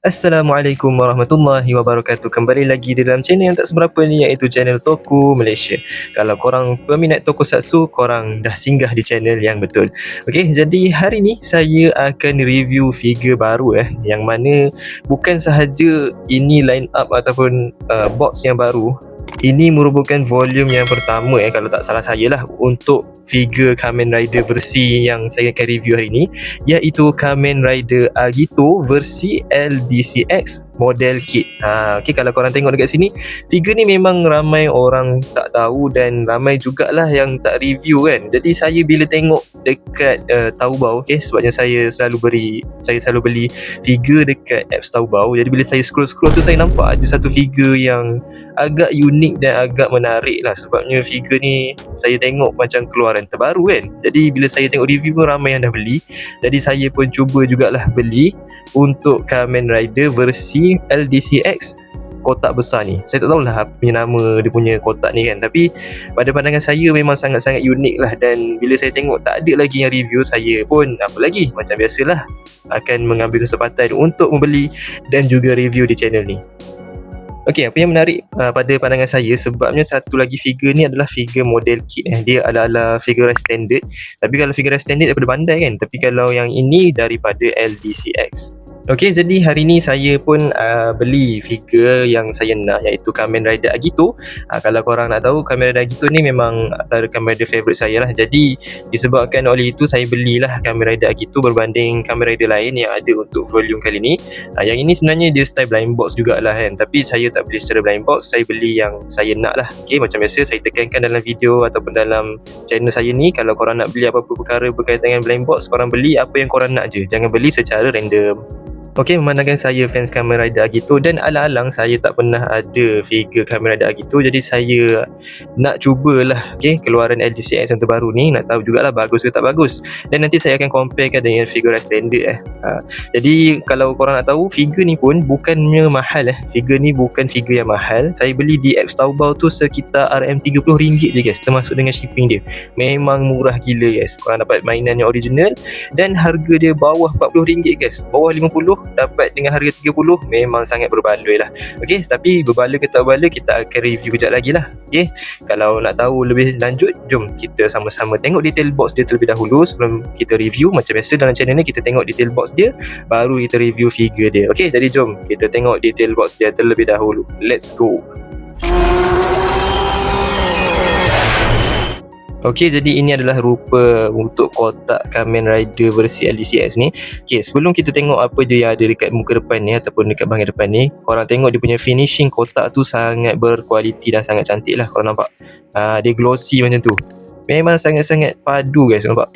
Assalamualaikum warahmatullahi wabarakatuh. Kembali lagi di dalam channel yang tak seberapa ni Iaitu channel Toku Malaysia. Kalau korang peminat Tokusatsu Korang dah singgah di channel yang betul. Okay, jadi hari ni Saya akan review figure baru eh Yang mana Bukan sahaja Ini line up ataupun uh, Box yang baru ini merupakan volume yang pertama eh kalau tak salah saya lah untuk figure Kamen Rider versi yang saya akan review hari ini iaitu Kamen Rider Agito versi LDCX model kit. Ha, okay, kalau korang tengok dekat sini, figure ni memang ramai orang tak tahu dan ramai jugalah yang tak review kan. Jadi saya bila tengok dekat uh, Taobao, okay, sebabnya saya selalu beri, saya selalu beli figure dekat apps Taobao. Jadi bila saya scroll-scroll tu saya nampak ada satu figure yang agak unik dan agak menarik lah. Sebabnya figure ni saya tengok macam keluaran terbaru kan. Jadi bila saya tengok review pun ramai yang dah beli. Jadi saya pun cuba jugalah beli untuk Kamen Rider versi LDCX kotak besar ni. Saya tak tahulah apa punya nama dia punya kotak ni kan. Tapi pada pandangan saya memang sangat-sangat unik lah. Dan bila saya tengok tak ada lagi yang review saya pun apa lagi? Macam biasalah akan mengambil kesempatan untuk membeli dan juga review di channel ni Okey, apa yang menarik uh, pada pandangan saya sebabnya satu lagi figure ni adalah figure model kit eh. Dia adalah figure standard. Tapi kalau figure standard daripada Bandai kan. Tapi kalau yang ini daripada LDCX. Okey, jadi hari ni saya pun uh, beli figure yang saya nak iaitu Kamen Rider Agito. Uh, kalau korang nak tahu, Kamen Rider Agito ni memang antara Kamen Rider favourite saya lah. Jadi, disebabkan oleh itu saya belilah Kamen Rider Agito berbanding Kamen Rider lain yang ada untuk volume kali ni. Uh, yang ini sebenarnya dia style blind box jugalah kan. Tapi saya tak beli secara blind box, saya beli yang saya nak lah. Okey, macam biasa saya tekankan dalam video ataupun dalam channel saya ni. Kalau korang nak beli apa-apa perkara berkaitan dengan blind box, korang beli apa yang korang nak je. Jangan beli secara random. Okey, memandangkan saya fans Kamen Rider Agito dan alang-alang saya tak pernah ada figure Kamen Rider Agito jadi saya nak cubalah okey keluaran LDCX yang terbaru ni nak tahu jugalah bagus ke tak bagus dan nanti saya akan comparekan dengan figure standard eh. Ha, jadi kalau korang nak tahu figure ni pun bukannya mahal eh. Figure ni bukan figure yang mahal. Saya beli di apps Taobao tu sekitar RM30 je guys termasuk dengan shipping dia. Memang murah gila guys. Korang dapat mainan yang original dan harga dia bawah RM40 guys. Bawah 50 dapat dengan harga 30 memang sangat berbaloi lah. Ok tapi berbaloi ke tak berbaloi kita akan review kejap lagi lah. Ok kalau nak tahu lebih lanjut jom kita sama-sama tengok detail box dia terlebih dahulu. Sebelum kita review macam biasa dalam channel ni kita tengok detail box dia baru kita review figure dia. Ok jadi jom kita tengok detail box dia terlebih dahulu. Let's go Okey, jadi ini adalah rupa untuk kotak Kamen Rider versi LDCX ni. Okey, sebelum kita tengok apa je yang ada dekat muka depan ni ataupun dekat bahagian depan ni, korang tengok dia punya finishing kotak tu sangat berkualiti dan sangat cantik lah korang nampak. Uh, dia glossy macam tu. Memang sangat-sangat padu guys, nampak.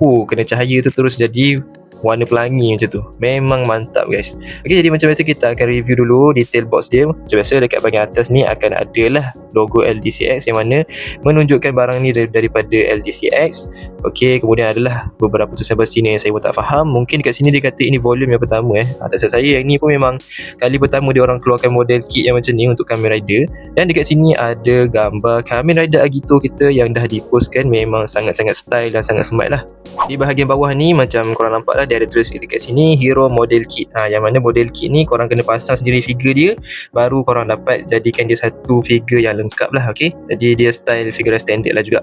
Oh, kena cahaya tu terus jadi warna pelangi macam tu. Memang mantap guys. Ok jadi macam biasa kita akan review dulu detail box dia. Macam biasa dekat bahagian atas ni akan ada lah logo LDCX yang mana menunjukkan barang ni daripada LDCX ok kemudian adalah beberapa tulisan bahasa Cina yang saya pun tak faham. Mungkin dekat sini dia kata ini volume yang pertama eh. Atas saya yang ni pun memang kali pertama dia orang keluarkan model kit yang macam ni untuk Kamen Rider. Dan dekat sini ada gambar Kamen Rider Agito kita yang dah dipostkan memang sangat-sangat style dan sangat smart lah di bahagian bawah ni macam korang nampak lah dia ada tulis dekat sini hero model kit ha, yang mana model kit ni korang kena pasang sendiri figure dia baru korang dapat jadikan dia satu figure yang lengkap lah ok jadi dia style figure standard lah juga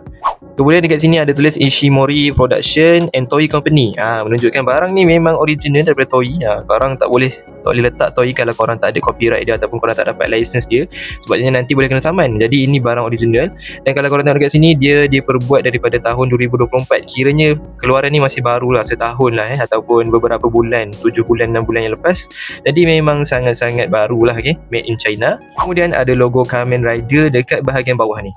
Kemudian dekat sini ada tulis Ishimori Production and Toy Company. Ha, menunjukkan barang ni memang original daripada Toy. Ha, korang tak boleh tak boleh letak Toy kalau korang tak ada copyright dia ataupun korang tak dapat license dia. Sebabnya nanti boleh kena saman. Jadi ini barang original. Dan kalau korang tengok dekat sini dia dia perbuat daripada tahun 2024. Kiranya keluaran ni masih baru lah setahun lah eh ataupun beberapa bulan, 7 bulan 6 bulan yang lepas. Jadi memang sangat-sangat baru lah okay? made in China. Kemudian ada logo Kamen Rider dekat bahagian bawah ni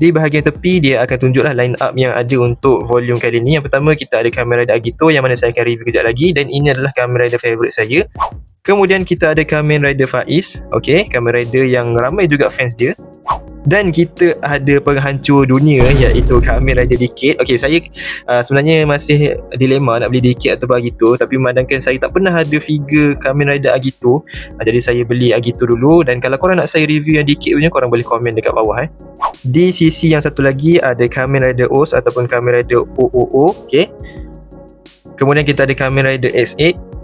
di bahagian tepi dia akan tunjuklah line up yang ada untuk volume kali ni. Yang pertama kita ada Kamen Rider Agito yang mana saya akan review kejap lagi dan ini adalah Kamen Rider favorite saya. Kemudian kita ada Kamen Rider Faiz. Okay, Kamen Rider yang ramai juga fans dia dan kita ada penghancur dunia iaitu Kamen Rider Decade ok saya uh, sebenarnya masih dilema nak beli Decade atau Agito tapi memandangkan saya tak pernah ada figure Kamen Rider Agito uh, jadi saya beli Agito dulu. Dan kalau korang nak saya review yang Decade punya korang boleh komen dekat bawah eh. di sisi yang satu lagi ada Kamen Rider OS ataupun Kamen Rider OOO ok kemudian kita ada Kamen Rider X8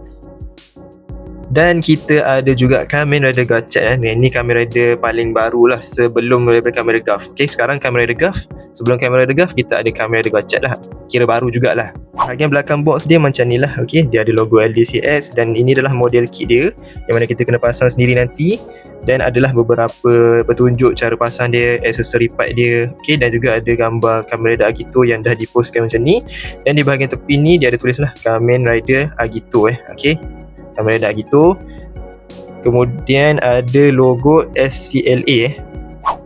Dan kita ada juga Kamen Rider Gachet eh. Ni Kamen Rider paling baru lah sebelum daripada Kamen Rider Guff. Okay, sekarang Kamen Rider Guff. Sebelum Kamen Rider Guff, kita ada Kamen Rider Gachet lah. Kira baru jugalah. Bahagian belakang box dia macam ni lah. Okay, dia ada logo LDCS dan ini adalah model kit dia yang mana kita kena pasang sendiri nanti dan adalah beberapa petunjuk cara pasang dia, aksesori part dia okay, dan juga ada gambar Kamen Rider Agito yang dah dipostkan macam ni dan di bahagian tepi ni dia ada tulis lah Kamen Rider Agito eh, okay. Kamen Rider Agito kemudian ada logo SCLA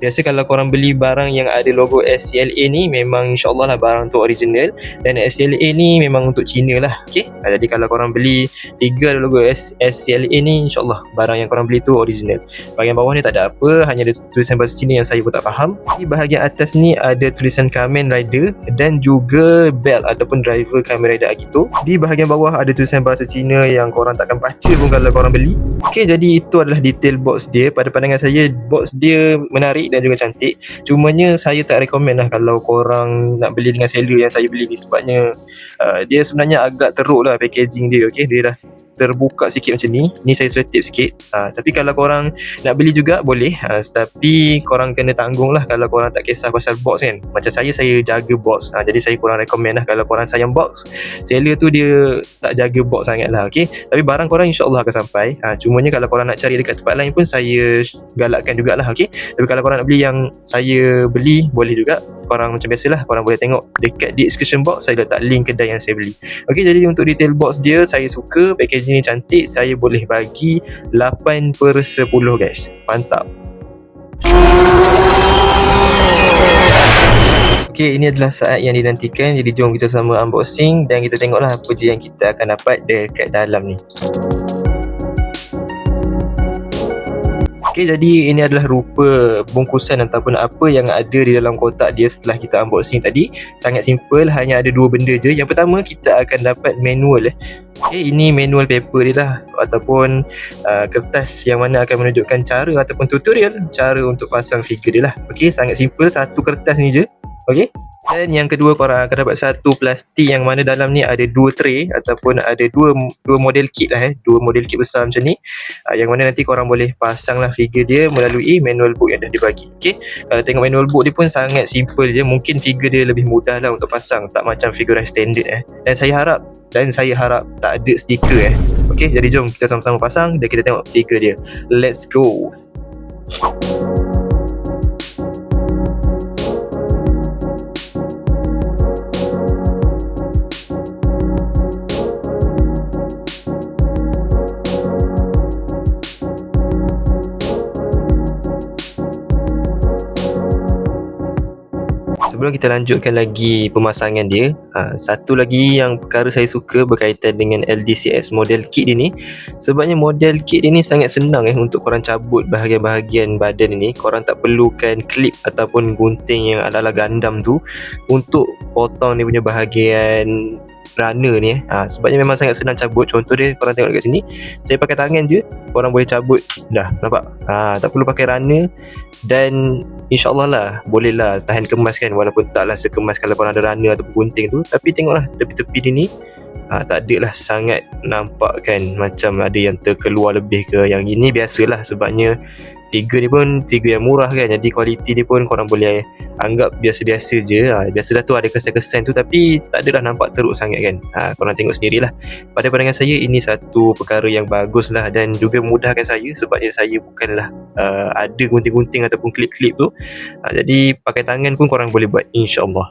Biasa kalau korang beli barang yang ada logo SCLA ni memang insyaAllah lah barang tu original. Dan SCLA ni memang untuk Cina lah okay? jadi kalau korang beli tiga ada logo SCLA ni insyaAllah barang yang korang beli tu original. Bahagian bawah ni tak ada apa hanya ada tulisan bahasa Cina yang saya pun tak faham. Di bahagian atas ni ada tulisan Kamen Rider dan juga belt ataupun driver Kamen Rider Agito. Di bahagian bawah ada tulisan bahasa Cina yang korang takkan baca pun kalau korang beli. Ok jadi itu adalah detail box dia. Pada pandangan saya box dia menarik dan juga cantik cumanya saya tak recommend lah kalau korang nak beli dengan seller yang saya beli ni sebabnya uh, dia sebenarnya agak teruk lah packaging dia okay? dia dah terbuka sikit macam ni. Ni saya selotip sikit. Uh, tapi kalau korang nak beli juga boleh. Uh, tapi korang kena tanggung lah kalau korang tak kisah pasal box kan. Macam saya saya jaga box. Uh, jadi saya kurang recommend lah kalau korang sayang box. Seller tu dia tak jaga box sangat lah okay? tapi barang korang insyaAllah akan sampai. Uh, cumanya kalau korang nak cari dekat tempat lain pun saya galakkan jugalah okay? tapi kalau korang nak beli yang saya beli boleh juga. Korang macam biasalah korang boleh tengok dekat description box saya letak link kedai yang saya beli. Ok jadi untuk detail box dia saya suka packaging ni cantik saya boleh bagi 8 per 10 guys. Mantap. Okay, ini adalah saat yang dinantikan. Jadi jom kita sama unboxing Dan kita tengoklah apa je yang kita akan dapat dekat dalam ni Okay, jadi ini adalah rupa bungkusan ataupun apa yang ada di dalam kotak dia setelah kita unboxing tadi. Sangat simple, hanya ada dua benda je. Yang pertama, kita akan dapat manual. Eh. Okay, ini manual paper dia lah ataupun uh, kertas yang mana akan menunjukkan cara ataupun tutorial cara untuk pasang figure dia lah. Okay, sangat simple, satu kertas ni je. Okay. Dan yang kedua korang akan dapat satu plastik yang mana dalam ni ada dua tray ataupun ada dua dua model kit lah eh. Dua model kit besar macam ni. Uh, yang mana nanti korang boleh pasang lah figure dia melalui manual book yang dah dibagi. Okay. Kalau tengok manual book dia pun sangat simple je. Mungkin figure dia lebih mudah lah untuk pasang. Tak macam figure standard eh. Dan saya harap dan saya harap tak ada stiker eh. Okay. Jadi jom kita sama-sama pasang dan kita tengok stiker dia. Let's go. Sebelum kita lanjutkan lagi pemasangan dia uh, satu lagi yang perkara saya suka berkaitan dengan LDCS model kit ini. Sebabnya model kit ini sangat senang eh untuk korang cabut bahagian-bahagian badan ini. Korang tak perlukan klip ataupun gunting yang adalah gandam tu untuk potong ni punya bahagian runner ni. Ha, sebabnya memang sangat senang cabut. Contoh dia korang tengok dekat sini. Saya pakai tangan je. Korang boleh cabut. Dah nampak? Ha, tak perlu pakai runner. Dan insyaAllah lah. Boleh lah tahan kemas kan. Walaupun taklah sekemas kalau korang ada runner ataupun gunting tu. Tapi tengoklah tepi-tepi dia ni. Ha, tak ada lah sangat nampak kan. Macam ada yang terkeluar lebih ke. Yang ini biasalah sebabnya figure ni pun figure yang murah kan jadi kualiti dia pun korang boleh anggap biasa-biasa je. Ha, biasa dah tu ada kesan-kesan tu tapi tak adalah nampak teruk sangat kan. Ha, korang tengok sendirilah. Pada pandangan saya ini satu perkara yang bagus lah dan juga memudahkan saya sebabnya saya bukanlah uh, ada gunting-gunting ataupun klip-klip tu. Ha, jadi pakai tangan pun korang boleh buat insyaAllah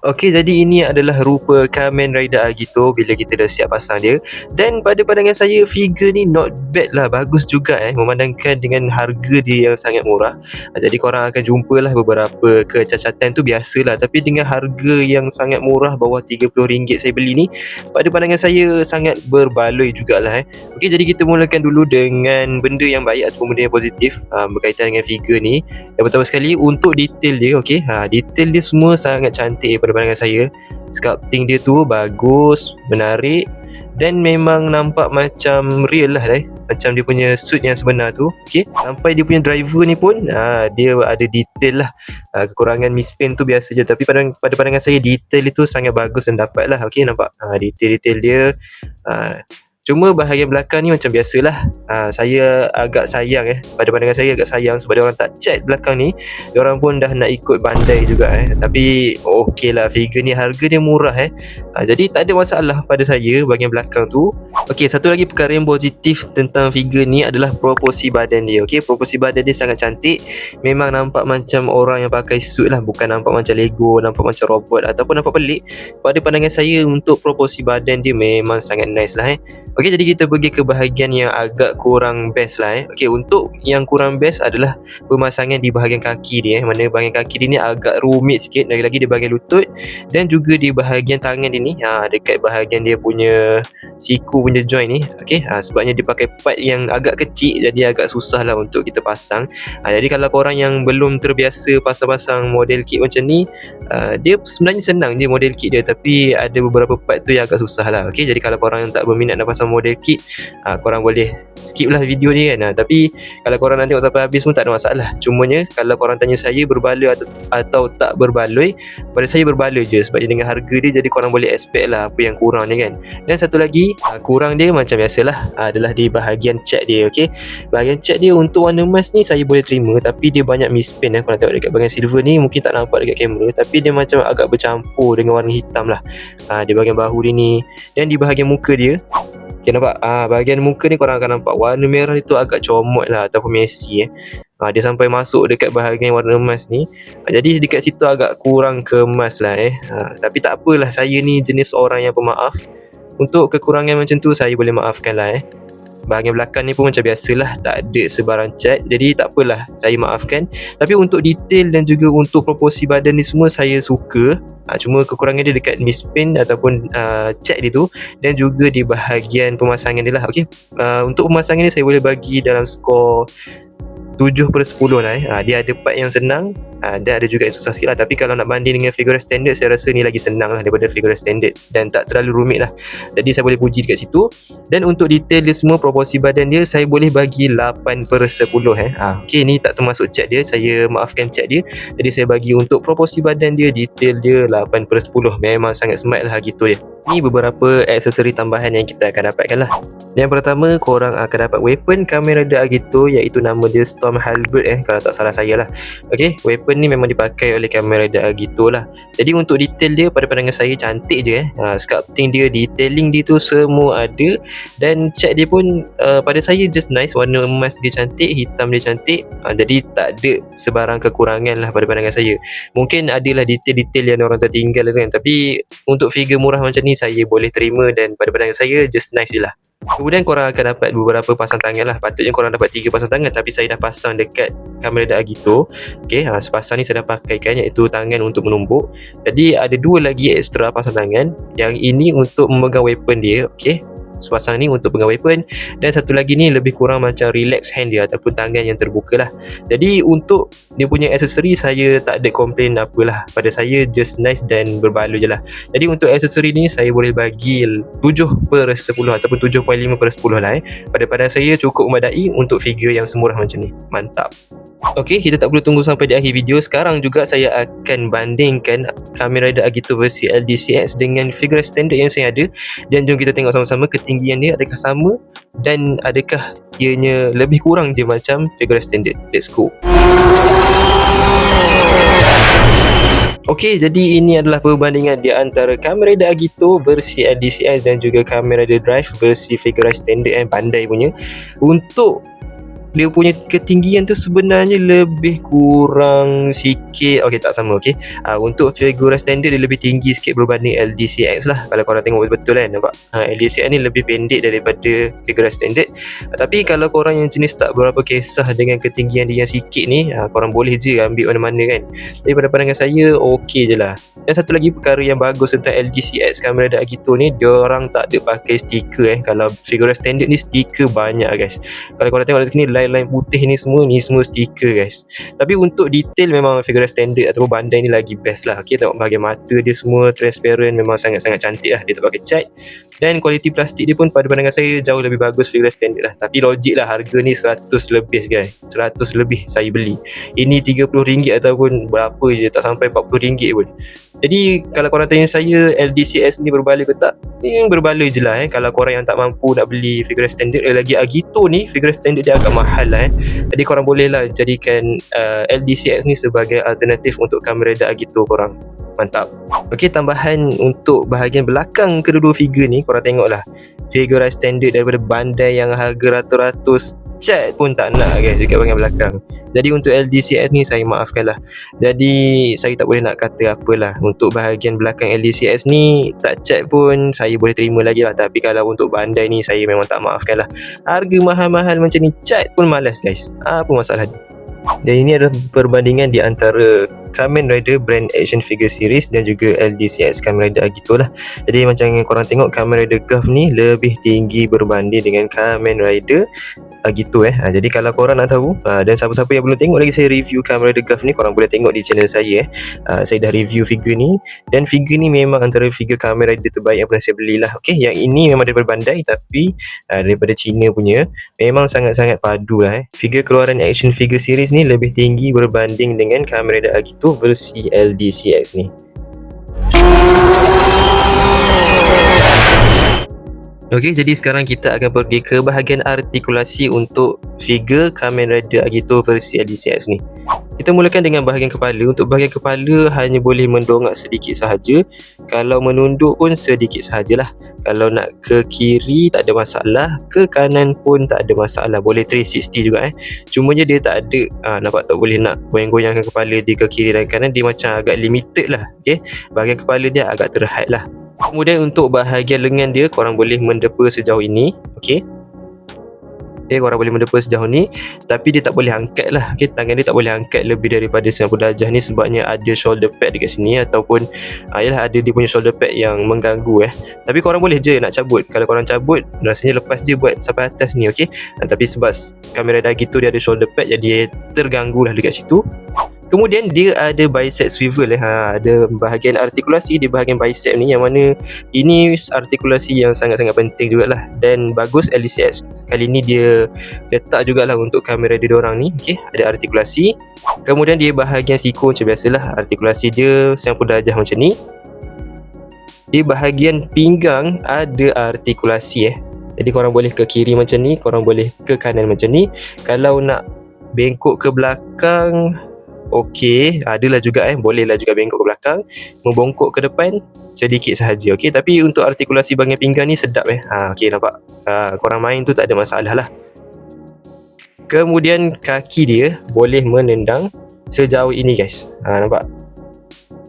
Okey, jadi ini adalah rupa Kamen Rider Agito bila kita dah siap pasang dia. Dan pada pandangan saya, figure ni not bad lah. Bagus juga eh. Memandangkan dengan harga dia yang sangat murah. Ah, Jadi korang akan jumpa lah beberapa kecacatan tu biasalah. Tapi dengan harga yang sangat murah, bawah RM30 saya beli ni, pada pandangan saya sangat berbaloi jugalah eh. Okey, jadi kita mulakan dulu dengan benda yang baik ataupun benda yang positif uh, berkaitan dengan figure ni. Yang pertama sekali, untuk detail dia, okey. Ha, detail dia semua sangat cantik pandangan saya. Sculpting dia tu bagus, menarik dan memang nampak macam real lah eh. Macam dia punya suit yang sebenar tu. Okey. Sampai dia punya driver ni pun ha, dia ada detail lah. Ha, kekurangan Miss Pen tu biasa je tapi pada pada pandangan saya detail itu sangat bagus dan dapat lah. Okey nampak. Ha, detail-detail dia ha, Cuma bahagian belakang ni macam biasalah. Ha, Saya agak sayang eh. Pada pandangan saya agak sayang Sebab dia orang tak cat belakang ni. Dia orang pun dah nak ikut bandai juga eh. Tapi okey lah figure ni harga dia murah eh. Ha, Jadi tak ada masalah pada saya bahagian belakang tu. Okey satu lagi perkara yang positif tentang figure ni adalah proporsi badan dia Okey? Proporsi badan dia sangat cantik. Memang nampak macam orang yang pakai suit lah Bukan nampak macam Lego Nampak macam robot Ataupun nampak pelik. Pada pandangan saya untuk proporsi badan dia memang sangat nice lah eh Okey jadi kita pergi ke bahagian yang agak kurang best lah eh. Okey untuk yang kurang best adalah pemasangan di bahagian kaki dia eh. Mana bahagian kaki dia ni agak rumit sikit lagi-lagi di bahagian lutut dan juga di bahagian tangan dia ni ha, dekat bahagian dia punya siku punya joint ni. Okey ha, sebabnya dia pakai part yang agak kecil jadi agak susah lah untuk kita pasang. Ha, jadi kalau korang yang belum terbiasa pasang-pasang model kit macam ni uh, dia sebenarnya senang je model kit dia tapi ada beberapa part tu yang agak susah lah. Okey jadi kalau korang yang tak berminat nak pasang model kit uh, korang boleh skip lah video ni kan uh, tapi kalau korang nanti sampai habis pun tak ada masalah cumanya kalau korang tanya saya berbaloi atau, atau tak berbaloi pada saya berbaloi je sebab dengan harga dia jadi korang boleh expect lah apa yang kurang ni kan dan satu lagi uh, kurang dia macam biasalah uh, adalah di bahagian cat dia okay? bahagian cat dia untuk warna emas ni saya boleh terima tapi dia banyak mispen eh. kalau tengok dekat bahagian silver ni mungkin tak nampak dekat kamera tapi dia macam agak bercampur dengan warna hitam lah uh, di bahagian bahu dia ni dan di bahagian muka dia Okay nampak? Ah, Bahagian muka ni korang akan nampak Warna merah itu agak comot lah Ataupun messy eh. Ah, Dia sampai masuk dekat bahagian warna emas ni. Ah, Jadi dekat situ agak kurang kemas lah eh. Ah, Tapi tak apalah Saya ni jenis orang yang pemaaf. Untuk kekurangan macam tu Saya boleh maafkan lah eh Bahagian belakang ni pun macam biasalah Tak ada sebarang cat Jadi tak apalah Saya maafkan Tapi untuk detail dan juga untuk proporsi badan ni semua Saya suka ha, Cuma kekurangan dia dekat mispaint Ataupun uh, cat dia tu Dan juga di bahagian pemasangan dia lah okay? uh, Untuk pemasangan ni saya boleh bagi dalam skor 7 per 10 lah eh. Ha, dia ada part yang senang ha, dan ada juga yang susah sikit lah. Tapi kalau nak banding dengan figure standard, saya rasa ni lagi senang lah daripada figure standard. Dan tak terlalu rumit lah. Jadi saya boleh puji dekat situ. Dan untuk detail dia semua, proporsi badan dia, saya boleh bagi 8 per 10 eh. Ha, okay, ni tak termasuk cat dia. Saya maafkan cat dia. Jadi saya bagi untuk proporsi badan dia, detail dia 8 per 10. Memang sangat smart lah gitu dia. Ni beberapa aksesori tambahan yang kita akan dapatkan lah. Yang pertama, korang akan dapat weapon kamera de Agito iaitu nama dia Storm Halberd eh kalau tak salah saya lah. Okay, weapon ni memang dipakai oleh kamera de Agito lah. Jadi untuk detail dia pada pandangan saya cantik je eh. Ha, sculpting dia, detailing dia tu semua ada dan cat dia pun uh, pada saya just nice. Warna emas dia cantik, hitam dia cantik. Ha, jadi tak ada sebarang kekurangan lah pada pandangan saya. Mungkin adalah detail-detail yang orang tertinggal kan. Tapi untuk figure murah macam ni saya boleh terima dan pada pandangan saya just nice je lah. Kemudian korang akan dapat beberapa pasang tangan lah. Patutnya korang dapat tiga pasang tangan Tapi saya dah pasang dekat kamera dah Agito. Okay, ha, sepasang ni saya dah pakaikan Iaitu tangan untuk menumbuk. Jadi ada dua lagi extra pasang tangan. Yang ini untuk memegang weapon dia Okay sepasang ni untuk pegang weapon dan satu lagi ni lebih kurang macam relax hand dia ataupun tangan yang terbuka lah. Jadi untuk dia punya aksesori saya tak ada komplain apalah. Pada saya just nice dan berbaloi je lah. Jadi untuk aksesori ni saya boleh bagi 7 per 10 ataupun 7.5 per 10 lah eh. Pada pada saya cukup memadai untuk figure yang semurah macam ni. Mantap. Okey, kita tak perlu tunggu sampai di akhir video. Sekarang juga saya akan bandingkan kamera Rider Agito versi LDCX dengan figure standard yang saya ada. Dan jom kita tengok sama-sama ketinggian dia adakah sama dan adakah ianya lebih kurang je macam figure standard. Let's go. Okey, jadi ini adalah perbandingan di antara kamera Rider Agito versi LDCX dan juga kamera Rider Drive versi figure standard yang pandai punya. Untuk dia punya ketinggian tu sebenarnya lebih kurang sikit. Okey tak sama okey. Uh, untuk figura standard dia lebih tinggi sikit berbanding LDCX lah. Kalau korang tengok betul-betul kan nampak? Uh, LDCX ni lebih pendek daripada figura standard. Uh, tapi kalau korang yang jenis tak berapa kisah dengan ketinggian dia yang sikit ni uh, korang boleh je ambil mana-mana kan. Tapi pada pandangan saya okey je lah. Dan satu lagi perkara yang bagus tentang LDCX kamera Agito ni dia orang tak ada pakai stiker eh. Kalau figura standard ni stiker banyak guys. Kalau korang tengok dekat sini line-line putih ni semua ni semua stiker guys. Tapi untuk detail memang figura standard ataupun bandai ni lagi best lah. Okay, tengok bahagian mata dia semua transparent memang sangat-sangat cantik lah. Dia tak pakai cat dan kualiti plastik dia pun pada pandangan saya jauh lebih bagus figura standard lah. Tapi logik lah harga ni 100 lebih guys. 100 lebih saya beli. Ini RM30 ataupun berapa je tak sampai RM40 pun. Jadi kalau korang tanya saya LDCS ni berbalik ke tak? Ni berbalik je lah eh. Kalau korang yang tak mampu nak beli figura standard eh, lagi Agito ni figura standard dia agak mahal lah eh. Jadi korang boleh lah jadikan uh, LDCX ni sebagai alternatif untuk kamera da Agito korang mantap. Ok tambahan untuk bahagian belakang kedua-dua figure ni korang tengok lah figura standard daripada bandai yang harga ratus-ratus. Cat pun tak nak guys. Dekat bahagian belakang. Jadi untuk LDCS ni saya maafkan lah jadi saya tak boleh nak kata apalah. Untuk bahagian belakang LDCS ni tak cat pun saya boleh terima lagi lah. Tapi kalau untuk bandai ni saya memang tak maafkan lah harga mahal-mahal macam ni cat pun malas guys. Apa masalah ni? Dan ini adalah perbandingan di antara Kamen Rider brand action figure series dan juga LDCX Kamen Rider Agito lah. Jadi macam yang korang tengok Kamen Rider Guff ni lebih tinggi berbanding dengan Kamen Rider uh, gitu eh. Uh, jadi kalau korang nak tahu uh, dan siapa-siapa yang belum tengok lagi saya review kamera The Gulf ni korang boleh tengok di channel saya eh. Uh, saya dah review figure ni dan figure ni memang antara figure kamera dia terbaik yang pernah saya belilah. Okey, yang ini memang daripada Bandai tapi uh, daripada China punya memang sangat-sangat padu lah eh. Figure keluaran action figure series ni lebih tinggi berbanding dengan kamera The versi LDCX ni. Okey, jadi sekarang kita akan pergi ke bahagian artikulasi untuk figure Kamen Rider Agito versi LDCX ni. Kita mulakan dengan bahagian kepala. Untuk bahagian kepala hanya boleh mendongak sedikit sahaja. Kalau menunduk pun sedikit sahajalah. Kalau nak ke kiri tak ada masalah, ke kanan pun tak ada masalah. Boleh 360 juga eh. Cumanya dia tak ada ha, nampak tak boleh nak goyang-goyangkan kepala dia ke kiri dan kanan dia macam agak limited lah. Okey. Bahagian kepala dia agak terhad lah. Kemudian untuk bahagian lengan dia korang boleh mendepa sejauh ini. Okey. Okay, korang boleh mendepa sejauh ni Tapi dia tak boleh angkat lah okay, Tangan dia tak boleh angkat lebih daripada 90 darjah ni Sebabnya ada shoulder pad dekat sini Ataupun uh, Yalah ada dia punya shoulder pad yang mengganggu eh Tapi korang boleh je nak cabut Kalau korang cabut Rasanya lepas je buat sampai atas ni okay? uh, Tapi sebab kamera dah gitu dia ada shoulder pad Jadi terganggu lah dekat situ Kemudian dia ada bicep swivel eh. ha, Ada bahagian artikulasi di bahagian bicep ni Yang mana ini artikulasi yang sangat-sangat penting jugalah. Dan bagus LCS Kali ni dia letak jugalah untuk kamera dia orang ni okay, Ada artikulasi. Kemudian dia bahagian siku macam biasalah. Artikulasi dia sampul dajah macam ni. Di bahagian pinggang ada artikulasi eh. Jadi korang boleh ke kiri macam ni Korang boleh ke kanan macam ni. Kalau nak bengkok ke belakang okey adalah juga eh bolehlah juga bengkok ke belakang membongkok ke depan sedikit sahaja okey? Tapi untuk artikulasi bahagian pinggang ni sedap eh? Ha okey nampak? Ha, korang main tu tak ada masalah lah. Kemudian kaki dia boleh menendang sejauh ini guys. Ha nampak?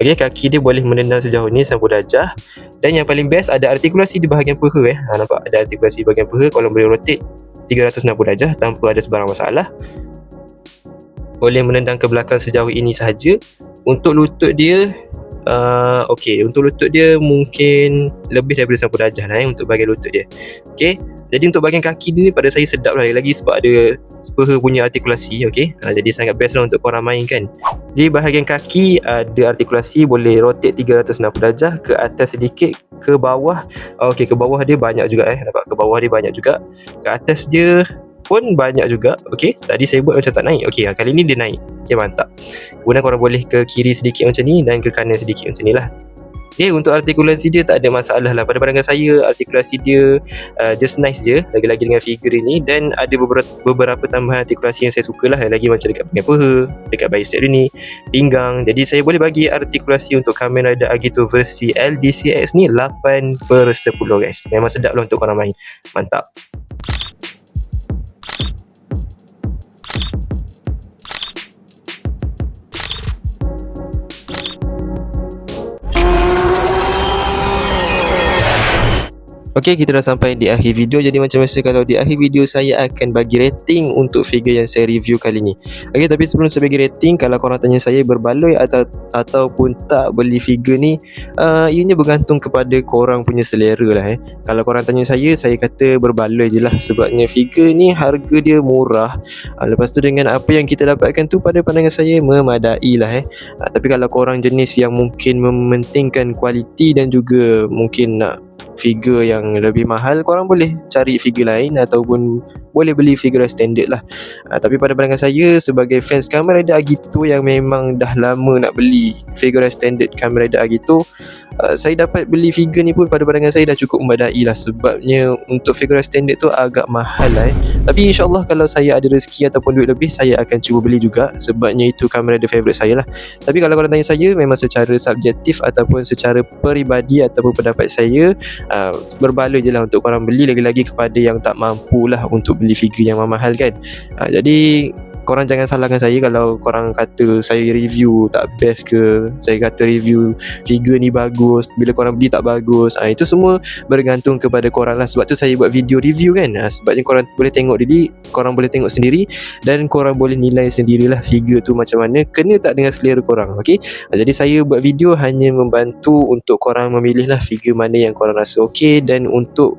Okey kaki dia boleh menendang sejauh ini sampai darjah. Dan yang paling best ada artikulasi di bahagian peha eh? Ha nampak? Ada artikulasi di bahagian peha kalau boleh rotate 360 darjah tanpa ada sebarang masalah boleh menendang ke belakang sejauh ini sahaja. Untuk lutut dia uh, okey untuk lutut dia mungkin lebih daripada 90 darjah lah eh, untuk bahagian lutut dia. Okey jadi untuk bahagian kaki ni pada saya sedap lah. Lagi sebab ada peha punya artikulasi okey uh, jadi sangat best lah untuk korang main kan di bahagian kaki ada artikulasi boleh rotate 360 darjah ke atas sedikit ke bawah. Okey ke bawah dia banyak juga eh. Nampak ke bawah dia banyak juga. Ke atas dia pun banyak juga. Okey Tadi saya buat macam tak naik. Okey kali ni dia naik. Okey mantap. Kemudian korang boleh ke kiri sedikit macam ni Dan ke kanan sedikit macam ni lah. Okay, untuk artikulasi dia tak ada masalah lah. Pada pandangan saya artikulasi dia uh, just nice je Lagi-lagi dengan figure ini. Dan ada beberapa, beberapa tambahan artikulasi yang saya suka lah. Lagi macam dekat pinggir peha Dekat bicep dia ni Pinggang. Jadi saya boleh bagi artikulasi untuk Kamen Rider Agito versi LDCX ni 8 per 10 guys. Memang sedap lah untuk korang main. Mantap Okey, kita dah sampai di akhir video. Jadi macam biasa kalau di akhir video saya akan bagi rating untuk figure yang saya review kali ni. Okey, tapi sebelum saya bagi rating, kalau korang tanya saya berbaloi atau ataupun tak beli figure ni, uh, ianya bergantung kepada korang punya selera lah eh. Kalau korang tanya saya, saya kata berbaloi je lah sebabnya figure ni harga dia murah. Uh, lepas tu dengan apa yang kita dapatkan tu pada pandangan saya memadai lah eh. Uh, tapi kalau korang jenis yang mungkin mementingkan kualiti dan juga mungkin nak figure yang lebih mahal korang boleh cari figure lain ataupun boleh beli figure standard lah. Uh, tapi pada pandangan saya sebagai fans Kamen Rider Agito yang memang dah lama nak beli figure standard Kamen Rider Agito uh, saya dapat beli figure ni pun pada pandangan saya dah cukup memadai lah. Sebabnya untuk figure standard tu agak mahal lah eh. tapi insyaAllah kalau saya ada rezeki ataupun duit lebih saya akan cuba beli juga. Sebabnya itu Kamen Rider favourite saya lah. Tapi kalau korang tanya saya memang secara subjektif ataupun secara peribadi ataupun pendapat saya uh, berbaloi je lah untuk korang beli lagi-lagi kepada yang tak mampu lah untuk beli figure yang mahal kan. Uh, jadi korang jangan salahkan saya kalau korang kata saya review tak best ke. Saya kata review figure ni bagus bila korang beli tak bagus. Ha, itu semua bergantung kepada korang lah. Sebab tu saya buat video review kan. Ha, sebabnya korang boleh tengok diri korang boleh tengok sendiri dan korang boleh nilai sendirilah figure tu macam mana. Kena tak dengan selera korang okay? ha, jadi saya buat video hanya membantu untuk korang memilih lah figure mana yang korang rasa okay dan untuk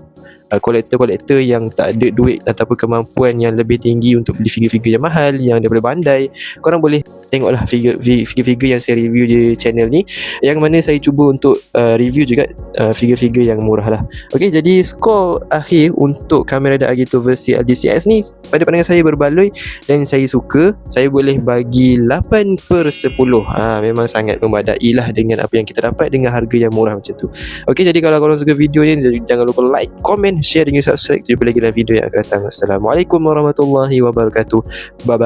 uh, kolektor-kolektor yang tak ada duit ataupun kemampuan yang lebih tinggi untuk beli figure-figure yang mahal yang daripada bandai. Korang boleh tengoklah figure figure yang saya review di channel ni. Yang mana saya cuba untuk uh, review juga uh, figure-figure yang murah lah. Ok jadi skor akhir untuk kamera Rider Agito versi LGCS ni pada pandangan saya berbaloi dan saya suka. Saya boleh bagi 8 per 10 ha, memang sangat memadai lah dengan apa yang kita dapat dengan harga yang murah macam tu. Ok jadi kalau korang suka video ni jangan lupa like, comment share dan subscribe. Jumpa lagi dalam video yang akan datang. Assalamualaikum warahmatullahi wabarakatuh. Bye